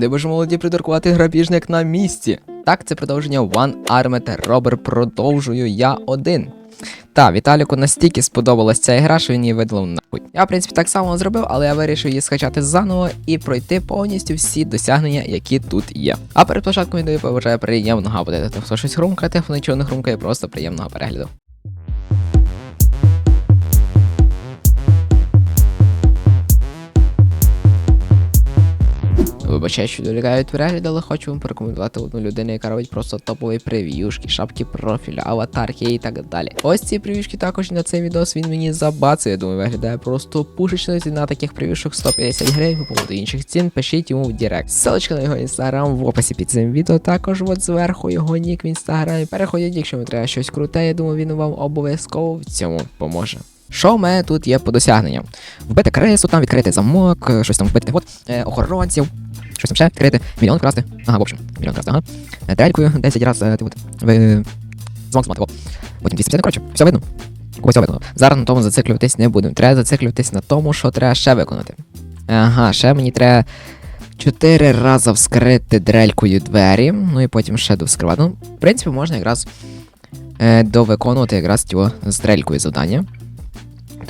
Де боже молоді придуркувати грабіжник на місці. Так, це продовження One Armed Robber продовжую я один. Та, Віталіку настільки сподобалась ця гра, що він її видалив нахуй. Я, в принципі, так само зробив, але я вирішив її скачати заново і пройти повністю всі досягнення, які тут є. А перед початком відео побажаю приємного апетиту. Хто щось хрумкає, хто нічого не хрумкає, просто приємного перегляду. Вибачаю, що долікаю від перегляду, але хочу вам порекомендувати одну людину, яка робить просто топові прев'юшки, шапки профіля, аватарки і так далі. Ось ці прев'юшки також на цей відос він мені забацує. Думаю, виглядає просто пушечно. Ціна таких прев'юшок 150 гривень. По поводу інших цін пишіть йому в Директ. Ссылочка на його інстаграм в описі під цим відео. Також от зверху його нік в інстаграмі. Переходіть, якщо вам треба щось круте, я думаю, він вам обов'язково в цьому поможе. Що в мене тут є по досягненням? Вбити кресу, там відкрити замок, щось там вбити от, е, охоронців, щось там ще відкрити, мільйон вкрасти. Ага, в общем, мільйон вкрасти, ага. Е, Дрелькою 10 разів е, ти от, ви, замок зламати, о. Потім 250, ну, коротше, все видно. Ось все видно. Зараз на тому зациклюватись не будемо. Треба зациклюватись на тому, що треба ще виконати. Ага, ще мені треба 4 рази вскрити дрелькою двері, ну і потім ще довскривати. Ну, в принципі, можна якраз е, довиконувати якраз з дрелькою завдання.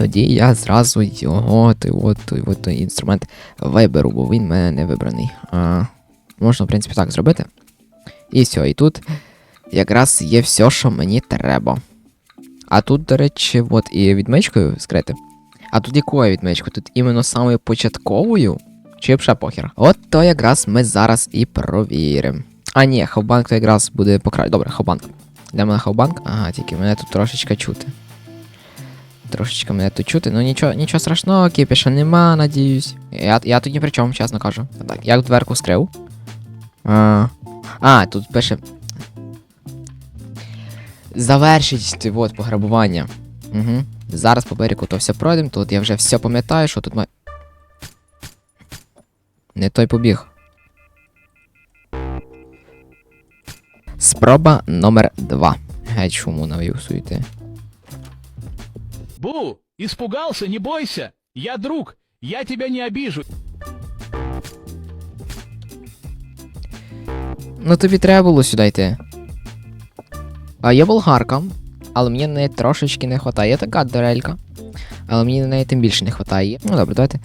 Тоді я зразу його, той от, от, інструмент виберу, бо він в мене не вибраний. А, можна, в принципі, так зробити. І все, і тут якраз є все, що мені треба. А тут, до речі, от і відмичкою скрити. А тут якою відмичкою? Тут іменно самою початковою? Чи ще похер? От то якраз ми зараз і провіримо. А ні, хавбанк то якраз буде покра... Добре, хавбанк. Де мене хавбанк? Ага, тільки мене тут трошечки чути. Трошечки мене тут чути, ну нічого, нічого страшного, кипіша нема, надіюсь. Я, я тут ні при чому, чесно кажу. Так, як дверку скрив? А, а тут пише. Завершить ти, от, пограбування. Угу. Зараз по берегу то все пройдемо, тут я вже все пам'ятаю, що тут має. Не той побіг. Спроба номер два. Геть шуму навів суєти. Бу, испугался, не бойся. Я друг, я тебя не обижу. Ну тобі треба було сюди йти. А є болгарка, але мені на неї трошечки не вистачає. Є така дурелька. Але мені на неї тим більше не вистачає. Ну добре, давайте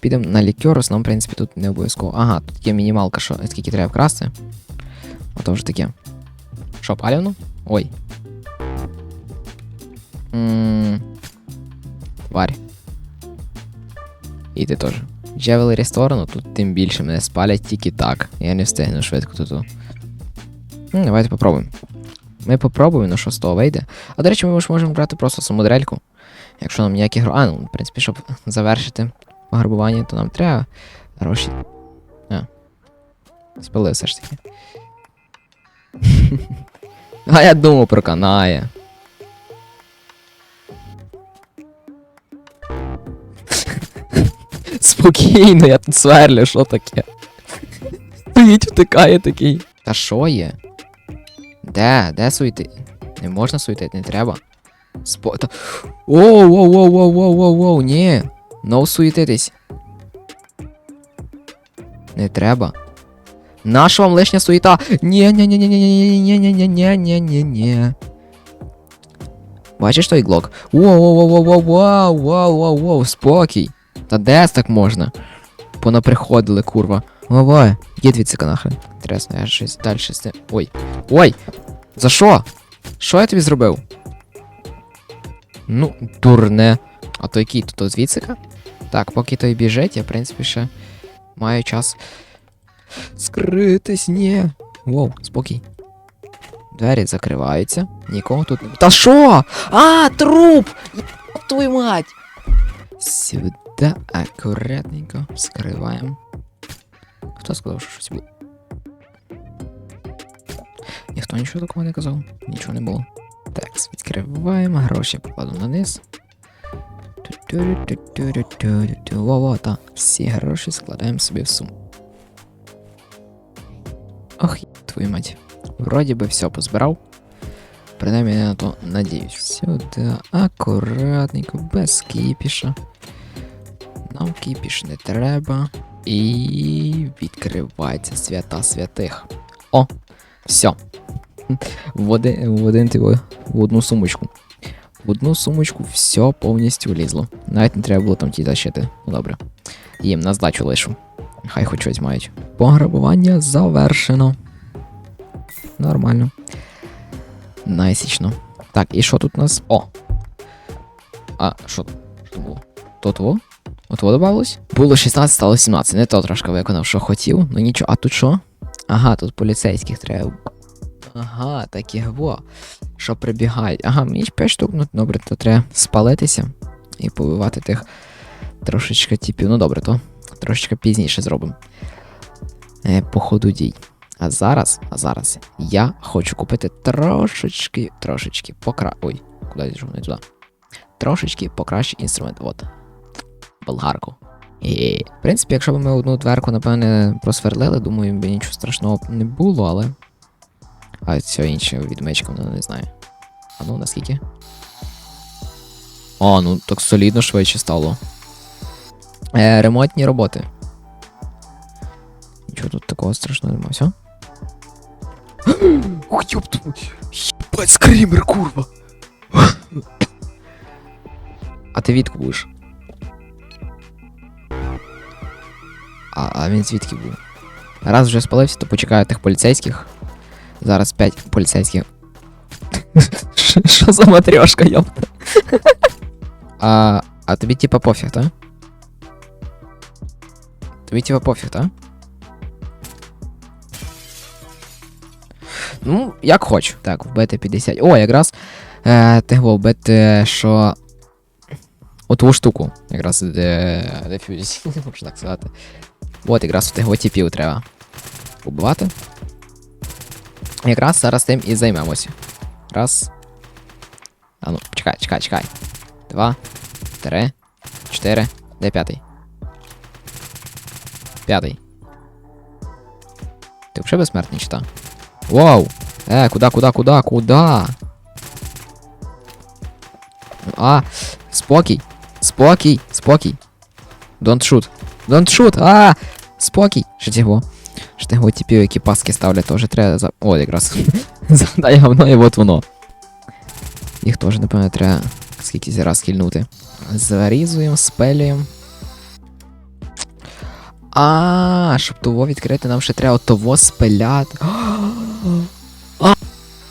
підемо на лікерус, нам, в принципі, тут не обов'язково. Ага, тут є мінімалка, що скільки треба вкрасти. Ото вже таке. Що, палівну? Ой. Ммм. Тварь. І ти теж. Джевелері сторону, тут тим більше мене спалять тільки так. Я не встигну швидко тут. Ну, давайте попробуємо. Ми попробуємо, ну що з того вийде. А до речі, ми ж можемо брати просто саму дрельку. Якщо нам ніякі гро. А, ну, в принципі, щоб завершити пограбування, то нам треба гроші. А. Спили все ж таки. А я думав про канає. Спокійно, я тут сверлю, що таке? Стоїть, втикає такий. Та що є? Де? Де суєти? Не можна суєтити, не треба. Спо... Та... Оу, воу, воу, воу, воу, воу, воу, ні. No суєтитись. Не треба. Наша вам лишня суєта? Ні, ні, ні, ні, ні, ні, ні, ні, ні, ні, ні, ні, ні. Бачиш той глок? Воу, воу, воу, воу, воу, воу, воу, воу, спокій. Та де так можна? Понаприходили, курва. Давай, є двіцика нахрен. Інтересно, я щось далі з тим. Ой. Ой! За що? Що я тобі зробив? Ну, дурне. А то який? То, то звідсика? Так, поки той біжить, я, в принципі, ще маю час. Скритись, ні. Воу, спокій. Двері закриваються. Нікого тут. не- Та що? А, труп! Твою мать! Сюди акуратненько вскриваємо. Хто сказав, що щось було? Ніхто нічого такого не казав, нічого не було. Так, відкриваємо, гроші покладу на низ. Во-во, та. Всі гроші складаємо собі в суму. Ох, твою мать. Вроді би все позбирав. Принаймні я на то надіюсь. Сюди, акуратненько, без кіпіша. Нам кіпіш не треба. І відкривається свята святих. О, все. В один, в один в одну сумочку. В одну сумочку все повністю влізло. Навіть не треба було там ті тащити. Ну добре. Їм на здачу лишу. Хай хоч щось мають. Пограбування завершено. Нормально. Найсічно. Так, і що тут у нас? О! А, що що було? Тут во? От добавилось? Було 16, стало 17. Не то трошки виконав, що хотів. Ну нічого. А тут що? Ага, тут поліцейських треба. Ага, таких во. Що прибігають. Ага, мені 5 штук, ну добре, то треба спалитися і побивати тих трошечки типів. Ну добре, то трошечки пізніше зробимо. Е, по ходу дій. А зараз, а зараз я хочу купити трошечки, трошечки покра. Ой, куди йшов? Туди. Трошечки покращий інструмент. От. Болгарку. І, в принципі, якщо б ми одну дверку, напевне, просверлили, думаю, би нічого страшного не було, але. А все інше відмичка, ну не знаю. А ну, наскільки? О, ну так солідно швидше стало. Е, ремонтні роботи. Нічого тут такого страшного немає, все? Ёб твою. Єбать, скример, курва. А ти відку А, а він звідки був? Раз вже спалився, то почекаю тих поліцейських. Зараз 5 поліцейських. Що- Що за матрьошка, ёпта? А, а тобі типа пофіг, так? Тобі типа пофіг, так? Ну, як хочу. Так, вбити 50. О, якраз е, ти го вбити, що. Оту штуку. Якраз де. Дефюзі, можна так сказати. От якраз в тих от типів треба побивати. Якраз зараз тим і займемося. Раз. А ну, чекай, чекай, чекай. Два, три, чотири. Де п'ятий? П'ятий. Ти взагалі безсмертний чи та? Вау! Е, куда, куда, куда, куда? А, спокій. Спокій, спокій. Don't shoot. Don't shoot! А! Спокій! Що тіго типів, які паски ставлять, теж треба за. О, якраз. Задай говно і от воно. Їх теж, напевно, треба скільки раз кільнути. Зарізуємо, спелюємо. А, щоб того відкрити, нам ще треба того спиляти.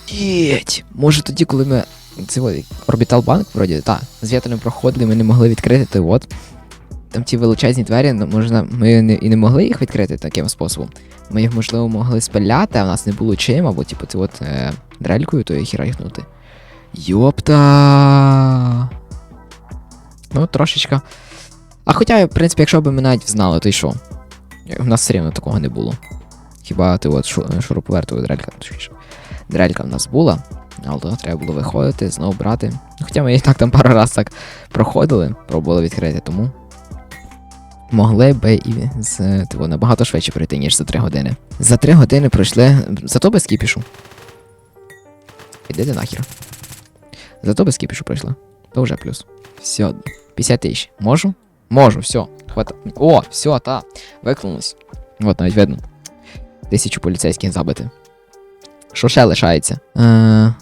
Єть! Може тоді, коли ми. Це Орбітал банк, вроді, так, з вітром проходили, ми не могли відкрити, то от. Там ті величезні двері, ну, можна, ми не, і не могли їх відкрити таким способом. Ми їх, можливо, могли спиляти, а в нас не було чим, або типу, це от е, дрелькою, то їх райхнути. Йопта. Ну, трошечка. А хоча, в принципі, якщо б ми навіть знали, то й що? У нас все рівно такого не було. Хіба ти от шу- шуруповертову дрелька, точніше. Дрелька в нас була, але то треба було виходити, знову брати. Ну, Хоча ми і так там пару раз так проходили, пробували відкрити, тому. Могли би і з типу, набагато швидше пройти, ніж за 3 години. За 3 години пройшли. Зато без кіпішу. Іди ти нахер. Зато без кіпішу пройшли. То вже плюс. Все, 50 тисяч. Можу? Можу, все. Хвата. О, все, та. Викликнулось. От навіть видно. Тисячу поліцейських забити. Що ще лишається? Е,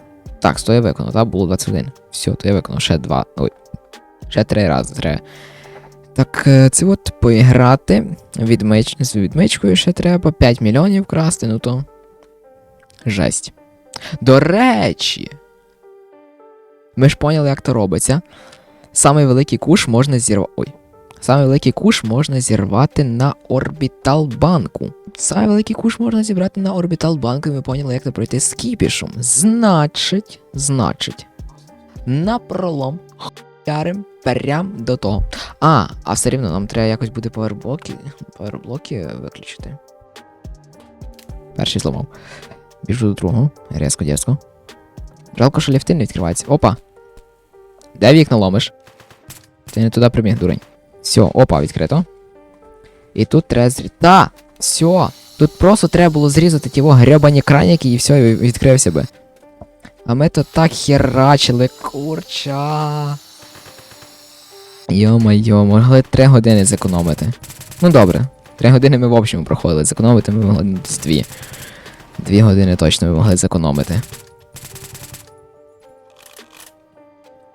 так, 100 я виконав, так? Було 21. Все, то я виконав ще 2. Ой. Ще 3 рази треба. Так, е, це от поіграти. Відмич... З відмичкою ще треба. 5 мільйонів красти, ну то. Жесть. До речі. Ми ж поняли, як то робиться. Самий великий куш можна зірвати. Ой. Самий великий куш можна зірвати на орбітал банку. Самий великий куш можна зібрати на орбітал банку, і ми поняли, як це пройти з кіпішем. Значить, значить, на пролом ярим прям до того. А, а все рівно нам треба якось буде паверблоки, паверблоки виключити. Перший зламав. Біжу до другого. Різко, дєзко. Жалко, що ліфти не відкриваються. Опа. Де вікна ломиш? Ти не туди прибіг, дурень. Все, опа, відкрито. І тут треба зрізати. Та! Все! Тут просто треба було зрізати ті гребані краніки і все, відкрився би. А ми то так херачили, курча. Йо-майо, могли 3 години зекономити. Ну добре, Три години ми в общому проходили. Зекономити ми могли десь дві. Дві години точно ми могли зекономити.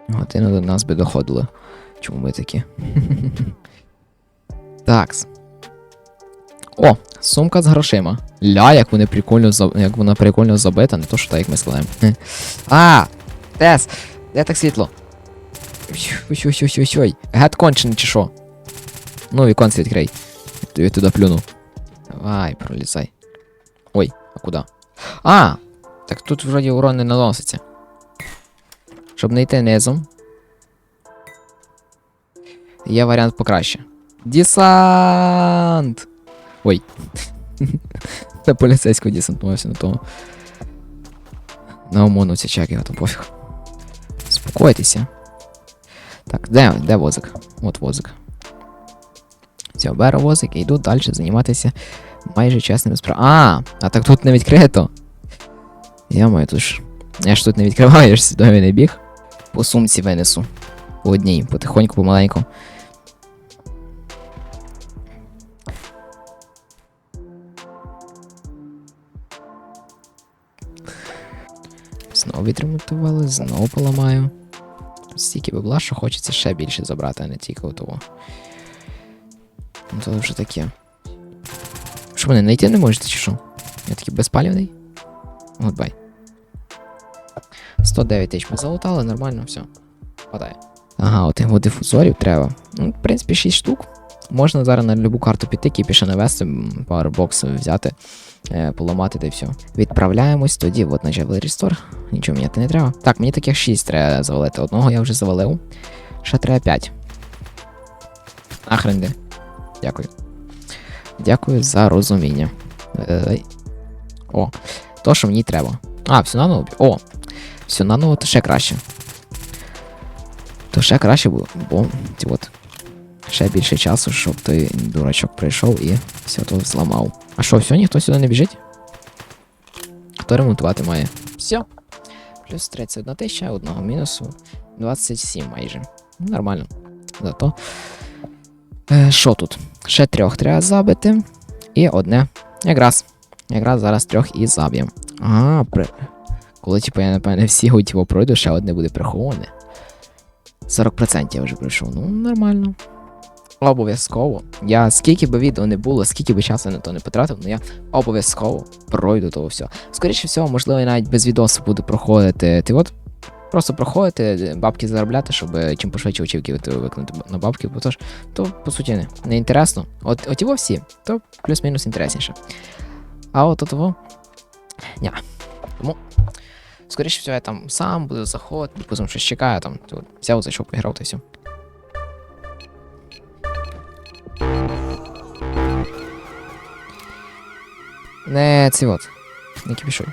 Годину до нас би доходило. Чому ми такі? Такс. О, сумка з грошима. Ля, як вони прикольно як вона прикольно забита, не то що так, як ми складаємо. А! Тес! Де так світло? Ой-ой-ой-ой-ой. Гет кончений чи що? Ну, віконце відкрий. Я туди плюну. Давай, пролізай. Ой, а куди? А! Так тут вроді урон не наноситься. Щоб не йти низом. Є варіант покраще. Десант! Ой. На поліцейського десантувався на того. На ОМОНовця чек його там пофіг. Спокойтеся. Так, де, де возик? От возик. Все, беру возик і йду далі займатися майже чесними справами. А, а так тут не відкрито. Я маю тут ж. Я ж тут не відкриваю, я ж сюди не біг. По сумці винесу. По одній, потихоньку, помаленьку. Знову відремонтували, знову поламаю. Стільки бабла, що хочеться ще більше забрати, а не тільки того. Ну то вже таке. Що мене знайти не можете, чи що? Я такий безпалівний? Гудбай. 109 тисяч ми залутали, нормально, все. Падає. Ага, от його дифузорів треба. Ну, в принципі, 6 штук. Можна зараз на любу карту піти, кіпіше навести, м, пауербокс взяти, е, поламати та й все. Відправляємось тоді, от на Jewelry Store. Нічого міняти не треба. Так, мені таких 6 треба завалити. Одного я вже завалив. Ще треба 5. Нахрен де. Дякую. Дякую за розуміння. Е, О, то, що мені треба. А, все наново. О, все наново, то ще краще. То ще краще було, бо от. Ще більше часу, щоб той дурачок прийшов і все то зламав. А що, все, ніхто сюди не біжить? Хто ремонтувати має? Все. Плюс 31 тисяча, одного мінусу. 27 майже. Нормально. Зато. Е, Що тут? Ще трьох треба забити. І одне. Якраз. Якраз зараз трьох і заб'ємо. А, при... коли типу, я, напевне, всі готіво пройду, ще одне буде приховане. 40% я вже пройшов. Ну, нормально. Обов'язково. Я скільки би відео не було, скільки би часу на то не потратив, але я обов'язково пройду того всього. Скоріше всього, можливо, я навіть без відосу буду проходити. Ти от просто проходити, бабки заробляти, щоб е, чим пошвидше очівки виконати на бабки, бо то ж, то по суті не, не інтересно. От, от його всі, то плюс-мінус інтересніше. А от того. Ня. Тому. Скоріше всього, я там сам буду заходити, допустим, щось чекаю, там, взяв, зайшов, поіграв та все. Не ці от. Не кипішуй.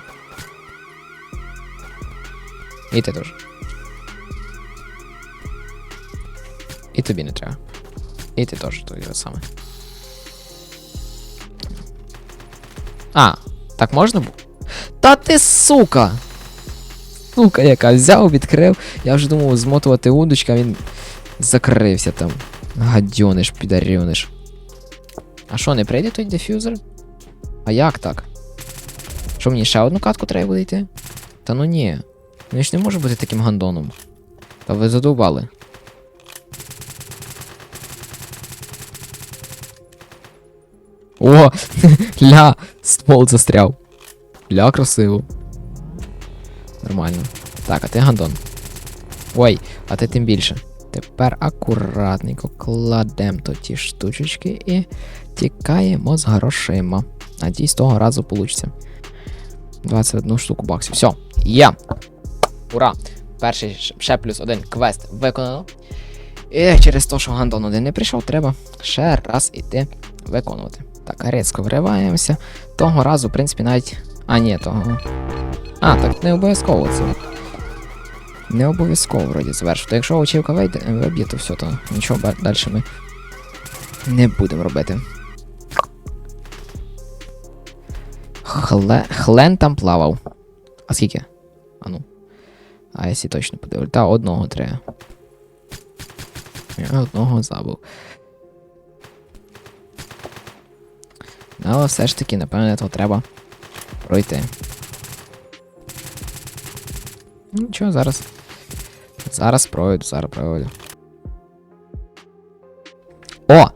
І ти теж. І тобі не треба. І ти теж то саме. А, так можна було? Та ти сука! Сука, яка взяв, відкрив. Я вже думав змотувати удочка, він закрився там. Гадьониш, підарюниш. А що, не прийде той дефюзер? А як так? Що мені ще одну катку треба буде йти? Та ну ні. Ну я ж не можу бути таким гандоном. Та ви задовбали. О! Ля! Ствол застряв. Ля, красиво. Нормально. Так, а ти гандон. Ой, а ти тим більше. Тепер акуратненько кладемо то ті штучечки і тікаємо з грошима. Надіюсь, того разу вийде. 21 штуку баксів. Все, є. Ура! Перший ще плюс один квест виконано. І через те, що Гандон один не прийшов, треба ще раз іти виконувати. Так, різко вриваємося. Того разу, в принципі, навіть. А, ні, того. А, так не обов'язково це. Не обов'язково вроді завершити. Якщо очівка виб'є, то все, то нічого далі ми не будемо робити. Хле... Хлен там плавав. А скільки? А ну. А я сі точно подивлю. Та одного треба. Я одного забув. Але все ж таки, напевне, то треба пройти. Нічого, зараз. Зараз пройду, зараз пройду. О!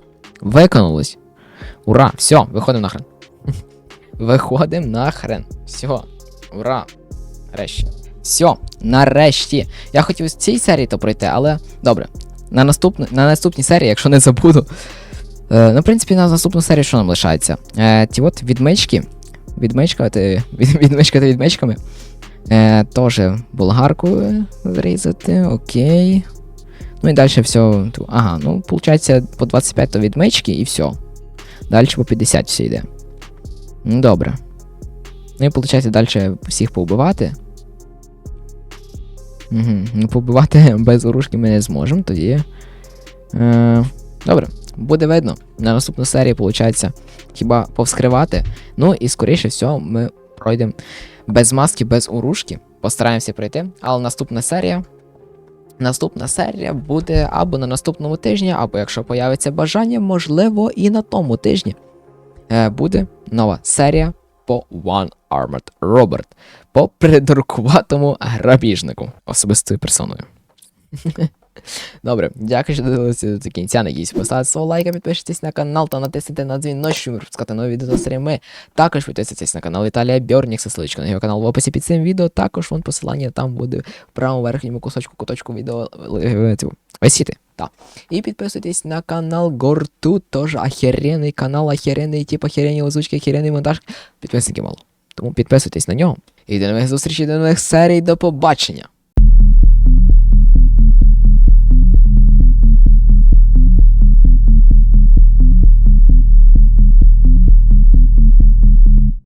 Виконалось! Ура! Все, виходимо нахрен. Виходимо нахрен. Все. Ура! Нарешті. Все, нарешті. Я хотів з цій серії то пройти, але добре. На, наступну, на наступній серії, якщо не забуду. Е, ну, в принципі, на наступну серію що нам лишається? Е, ті от відмички. Відмичкати. Від, відмичкати відмичками. Е, Теж болгаркою зрізати, окей. Ну і далі все. Ага, ну, виходить, по 25 то відмички і все. Далі по 50 все йде. Ну, добре. Ну і виходить, далі всіх повбивати. Угу. Ну, побивати без оружки ми не зможемо, тоді. Е, добре, буде видно. На наступну серію, виходить, хіба повскривати. Ну і скоріше всього ми пройдемо без маски, без оружки. Постараємося пройти. Але наступна серія. Наступна серія буде або на наступному тижні, або якщо появиться бажання, можливо, і на тому тижні. Е, буде нова серія по One Armored Robert по придуркуватому грабіжнику особистою персоною. Добре, дякую, що дивилися до кінця. Надіюсь, поставте свого лайка, підпишіться на канал та натисніть на дзвіночок, щоб пропускати нові відео стріми. Також підписуйтесь на канал Віталія Бьорнік, ссылочка на його канал в описі під цим відео. Також вон посилання там буде в правому верхньому кусочку куточку відео е, висіти. Так. І підписуйтесь на канал Горту, теж охеренний канал, охеренний, тип охеренні озвучки, охеренний монтаж. Підписників мало. Тому підписуйтесь на нього. І до нових зустрічей, до нових серій, до побачення.